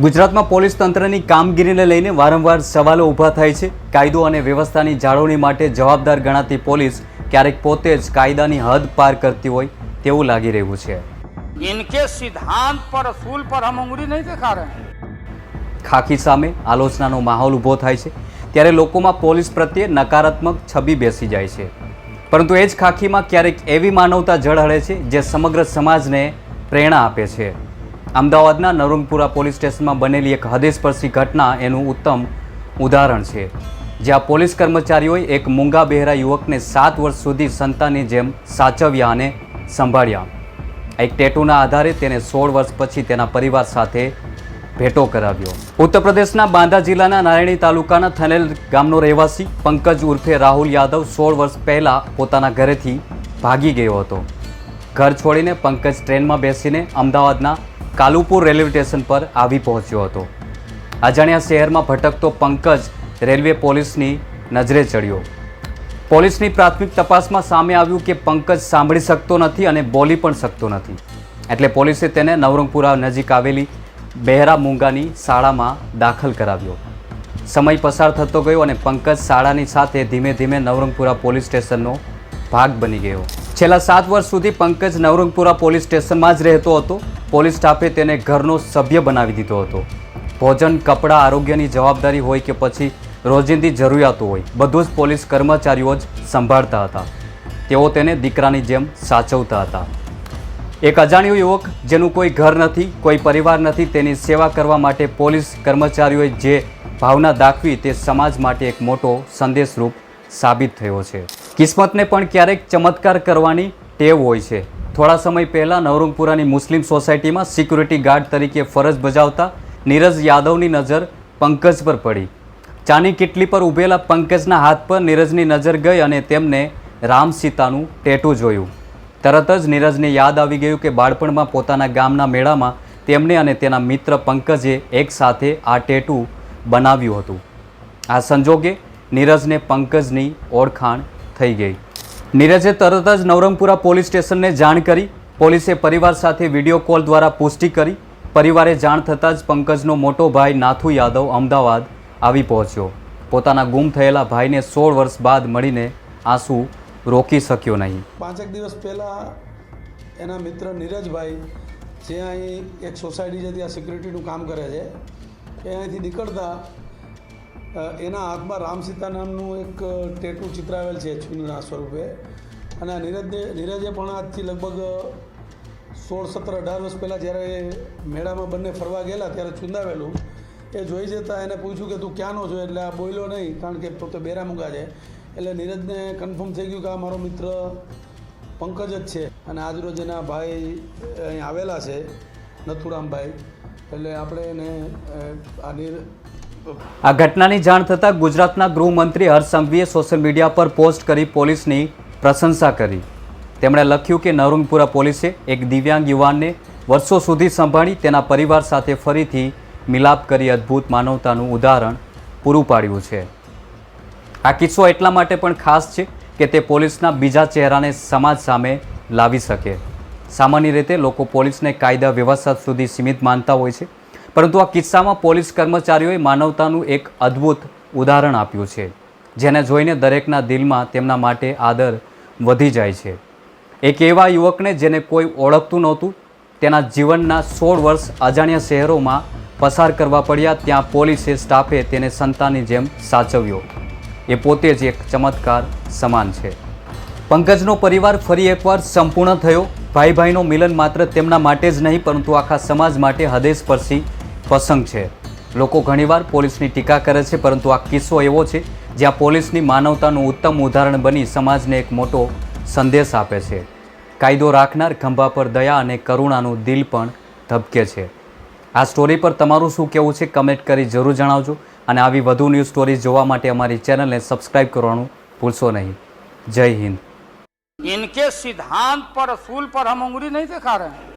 ગુજરાતમાં પોલીસ તંત્રની કામગીરીને લઈને વારંવાર સવાલો ઊભા થાય છે. કાયદો અને વ્યવસ્થાની જાળવણી માટે જવાબદાર ગણાતી પોલીસ ક્યારેક પોતે જ કાયદાની હદ પાર કરતી હોય તેવું લાગી રહ્યું છે. ઇનકે સિદ્ધાંત પર ફૂલ પર હમ ઉંગલી નહીં દેખા રહે. ખાકી સામે આલોચનાનો માહોલ ઊભો થાય છે. ત્યારે લોકોમાં પોલીસ પ્રત્યે નકારાત્મક છબી બેસી જાય છે. પરંતુ એ જ ખાખીમાં ક્યારેક એવી માનવતા જળ હળે છે જે સમગ્ર સમાજને પ્રેરણા આપે છે. અમદાવાદના નરુંગપુરા પોલીસ સ્ટેશનમાં બનેલી એક હૃદયસ્પર્શી ઘટના એનું ઉત્તમ ઉદાહરણ છે. જ્યાં પોલીસ કર્મચારીઓએ એક મૂંગા બહેરા યુવકને સાત વર્ષ સુધી સંતાનની જેમ સાચવ્યા અને સંભાળ્યા. એક ટેટુના આધારે તેને સોળ વર્ષ પછી તેના પરિવાર સાથે ભેટો કરાવ્યો. ઉત્તર પ્રદેશના બાંદા જિલ્લાના નારાયણી તાલુકાના થનેલ ગામનો રહેવાસી પંકજ ઉર્ફે રાહુલ યાદવ સોળ વર્ષ પહેલાં પોતાના ઘરેથી ભાગી ગયો હતો. ઘર છોડીને પંકજ ટ્રેનમાં બેસીને અમદાવાદના કાલુપુર રેલવે સ્ટેશન પર આવી પહોંચ્યો હતો. અજાણ્યા શહેરમાં ભટકતો પંકજ રેલવે પોલીસની નજરે ચડ્યો. પોલીસની પ્રાથમિક તપાસમાં સામે આવ્યું કે પંકજ સાંભળી શકતો નથી અને બોલી પણ શકતો નથી. એટલે પોલીસે તેને નવરંગપુરા નજીક આવેલી બહેરા મૂંગાની શાળામાં દાખલ કરાવ્યો. સમય પસાર થતો ગયો અને પંકજ શાળાની સાથે ધીમે ધીમે નવરંગપુરા પોલીસ સ્ટેશનનો ભાગ બની ગયો. છેલ્લા સાત વર્ષ સુધી પંકજ નવરંગપુરા પોલીસ સ્ટેશનમાં જ રહેતો હતો. પોલીસ સ્ટાફે તેને ઘરનો સભ્ય બનાવી દીધો હતો. ભોજન, કપડાં, આરોગ્યની જવાબદારી હોય કે પછી રોજિંદી જરૂરિયાતો હોય, બધું જ પોલીસ કર્મચારીઓ જ સંભાળતા હતા. તેઓ તેને દીકરાની જેમ સાચવતા હતા. એક અજાણ્યો યુવક, જેનું કોઈ ઘર નથી, કોઈ પરિવાર નથી, તેની સેવા કરવા માટે પોલીસ કર્મચારીઓએ જે ભાવના દાખવી તે સમાજ માટે એક મોટો સંદેશરૂપ સાબિત થયો છે. કિસ્મતને પણ ક્યારેક ચમત્કાર કરવાની ટેવ હોય છે. થોડા સમય પહેલાં નવરંગપુરાની મુસ્લિમ સોસાયટીમાં સિક્યુરિટી ગાર્ડ તરીકે ફરજ બજાવતા નીરજ યાદવની નજર પંકજ પર પડી. ચાની કિટલી પર ઊભેલા પંકજના હાથ પર નીરજની નજર ગઈ અને તેમને રામ સીતાનું ટેટુ જોયું. તરત જ નીરજને યાદ આવી ગયું કે બાળપણમાં પોતાના ગામના મેળામાં તેમણે અને તેના મિત્ર પંકજે એકસાથે આ ટેટુ બનાવ્યું હતું. આ સંજોગે નીરજને પંકજની ઓળખાણ થઈ ગઈ. નીરજે તરત જ નવરંગપુરા પોલીસ સ્ટેશનને જાણ કરી. પોલીસે પરિવાર સાથે વીડિયો કોલ દ્વારા પુષ્ટિ કરી. પરિવારે જાણ થતાં જ પંકજનો મોટો ભાઈ નાથુ યાદવ અમદાવાદ આવી પહોંચ્યો. પોતાના ગુમ થયેલા ભાઈને સોળ વર્ષ બાદ મળીને આંસુ રોકી શક્યો નહીં. પાંચેક દિવસ પહેલાં એના મિત્ર નીરજભાઈ જે અહીં એક સોસાયટી છે ત્યાં સિક્યુરિટીનું કામ કરે છે, એ અહીંથી નીકળતા એના હાથમાં રામસીતા નામનું એક ટેટુ ચિતરાવેલ છે છીનના સ્વરૂપે. અને નીરજને, નીરજે પણ આજથી લગભગ સોળ, સત્તર, અઢાર વર્ષ પહેલાં જ્યારે મેળામાં બંને ફરવા ગયેલા, ત્યારે ચૂંદાવેલું એ જોઈ જતાં એને પૂછ્યું કે, તું ક્યાંનો છો? એટલે, આ બોલ્યો નહીં, કારણ કે પોતે બેરામુગા છે. એટલે નીરજને કન્ફર્મ થઈ ગયું કે, આ મારો મિત્ર પંકજ જ છે. અને આજરોજ એના ભાઈ અહીં આવેલા છે, નથુરામભાઈ. એટલે આપણે એને આ નીર આ ઘટનાની જાણ થતાં ગુજરાતના ગૃહમંત્રી હર્ષ સોશિયલ મીડિયા પર પોસ્ટ કરી પોલીસની પ્રશંસા કરી. તેમણે લખ્યું કે નરુંગપુરા પોલીસે એક દિવ્યાંગ યુવાનને વર્ષો સુધી સંભાળી તેના પરિવાર સાથે ફરીથી મિલાપ કરી અદ્ભુત માનવતાનું ઉદાહરણ પૂરું પાડ્યું છે. આ કિસ્સો એટલા માટે પણ ખાસ છે કે તે પોલીસના બીજા ચહેરાને સમાજ સામે લાવી શકે. સામાન્ય રીતે લોકો પોલીસને કાયદા વ્યવસ્થા સુધી સીમિત માનતા હોય છે. પરંતુ આ કિસ્સામાં પોલીસ કર્મચારીઓએ માનવતાનું એક અદ્ભુત ઉદાહરણ આપ્યું છે, જેને જોઈને દરેકના દિલમાં તેમના માટે આદર વધી જાય છે. એક એવા યુવકને જેને કોઈ ઓળખતું નહોતું, તેના જીવનના સોળ વર્ષ અજાણ્યા શહેરોમાં પસાર કરવા પડ્યા, ત્યાં પોલીસે સ્ટાફે તેને સંતાનની જેમ સાચવ્યો. એ પોતે જ એક ચમત્કાર સમાન છે. પંકજનો પરિવાર ફરી એકવાર સંપૂર્ણ થયો. ભાઈ ભાઈનો મિલન માત્ર તેમના માટે જ નહીં, પરંતુ આખા સમાજ માટે હૃદયસ્પર્શી પ્રસંગ છે લોકો ઘણીવાર પોલીસની ટીકા કરે છે પરંતુ આ કિસ્સો એવો છે જ્યાં પોલીસની માનવતાનું ઉત્તમ ઉદાહરણ બની સમાજને એક મોટો સંદેશ આપે છે કાયદો રાખનાર ખંભા પર દયા અને કરુણાનું દિલ પણ ધબકે છે આ સ્ટોરી પર તમારું શું કહેવું છે કમેન્ટ કરી જરૂર જણાવજો અને આવી વધુ ન્યૂઝ સ્ટોરીઝ જોવા માટે અમારી ચેનલને સબસ્ક્રાઈબ કરવાનું ભૂલશો નહીં જય હિન્દ इनके सिद्धांत पर असूल पर हम उंगली नहीं दिखा रहे हैं